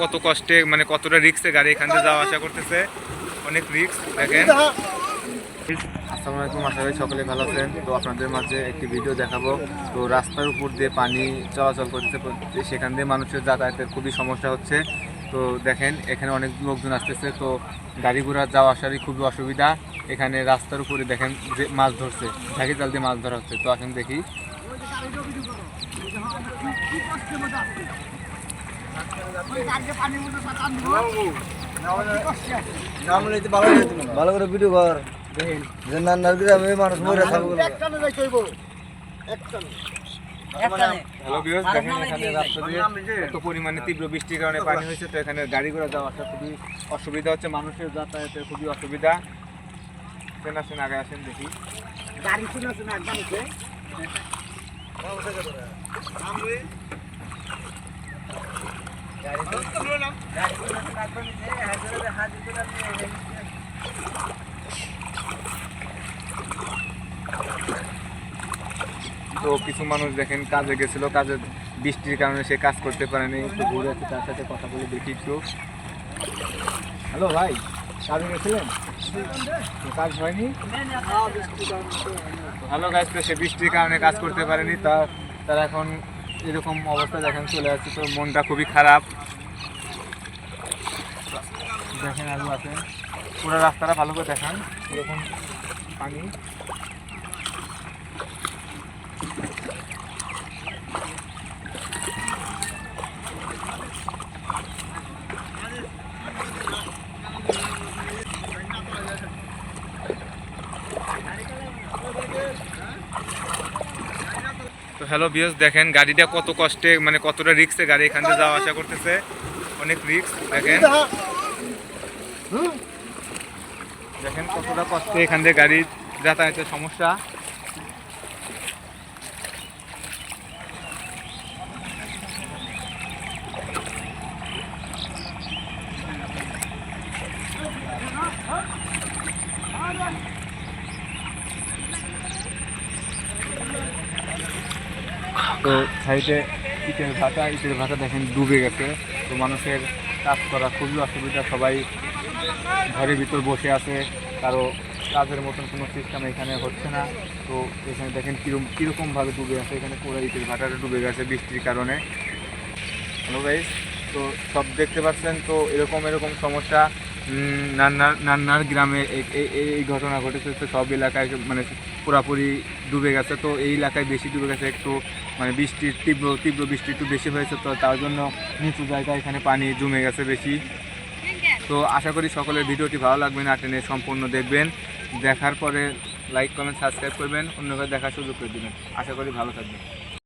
কত কষ্টে মানে কতটা রিক্সে গাড়ি এখান থেকে যাওয়া আসা করতেছে? অনেক রিক্স দেখেন। আসসালামু আলাইকুম, আশা করি সকলে ভালো আছেন। তো আপনাদের মাঝে একটি ভিডিও দেখাবো। তো রাস্তার উপর দিয়ে পানি চলাচল করতেছে সেখান দিয়ে মানুষের যাতায়াতের খুবই সমস্যা হচ্ছে। তো দেখেন, এখানে অনেক লোকজন আসতেছে। তো গাড়ি ঘোড়া যাওয়া আসারই খুবই অসুবিধা। এখানে রাস্তার উপরে দেখেন যে মাছ ধরছে ঝাঁকি জাল দিয়ে মাছ ধরা হচ্ছে। তো আসেন দেখি। ভালো করে ভিডিও কর। যে নান্নার গ্রামে মানুষ মরে থাকবে হ্যালো ভিউয়ার্স দেখেন এখানে রাস্তা দিয়ে এত পরিমাণে তীব্র বৃষ্টির কারণে পানি হয়েছে তো এখানে গাড়ি ঘোড়া যাওয়া আসা খুবই অসুবিধা হচ্ছে মানুষের যাতায়াতের খুবই অসুবিধা। আসেন আসেন আগে আসেন দেখি। তো কিছু মানুষ দেখেন কাজে গেছিল, কাজে বৃষ্টির কারণে সে কাজ করতে পারেনি। একটু ঘুরে আছে তার সাথে কথা বলে দেখি একটু। হ্যালো ভাই, কাজে গেছিলেন? কাজ হয়নি? হ্যালো গাছ তো সে বৃষ্টির কারণে কাজ করতে পারেনি, তা তারা এখন এরকম অবস্থা দেখেন, চলে আসছে তো মনটা খুবই খারাপ। দেখেন আলু আছে পুরো রাস্তাটা ভালো করে দেখান, এরকম পানি। তো হ্যালো বিয়স দেখেন গাড়িটা কত কষ্টে মানে কতটা রিক্সে গাড়ি এখান থেকে যাওয়া আসা করতেছে। অনেক রিক্স দেখেন। দেখেন কতটা কষ্টে এখান থেকে গাড়ি যাতায়াতের সমস্যা। তো সাইডে ইটের ভাটা ইটের ভাটা দেখেন ডুবে গেছে। তো মানুষের কাজ করা খুবই অসুবিধা, সবাই ঘরের ভিতর বসে আছে, কারও কাজের মতন কোনো সিস্টেম এখানে হচ্ছে না। তো এখানে দেখেন কীরকম কীরকমভাবে ডুবে আছে, এখানে পুরো ইটের ভাটাটা ডুবে গেছে বৃষ্টির কারণে। তো সব দেখতে পাচ্ছেন, তো এরকম এরকম সমস্যা। নান্নার নান্নার গ্রামে এই- ঘটনা ঘটেছে, তো সব এলাকায় মানে পুরাপুরি ডুবে গেছে। তো এই এলাকায় বেশি ডুবে গেছে, একটু মানে বৃষ্টির তীব্র তীব্র বৃষ্টি একটু বেশি হয়েছে, তো তার জন্য নিচু জায়গায় এখানে পানি জমে গেছে বেশি। তো আশা করি সকলের ভিডিওটি ভালো লাগবে না, টেনে সম্পূর্ণ দেখবেন। দেখার পরে লাইক কমেন্ট সাবস্ক্রাইব করবেন। অন্যভাবে দেখার সুযোগ করে দেবেন। আশা করি ভালো থাকবেন।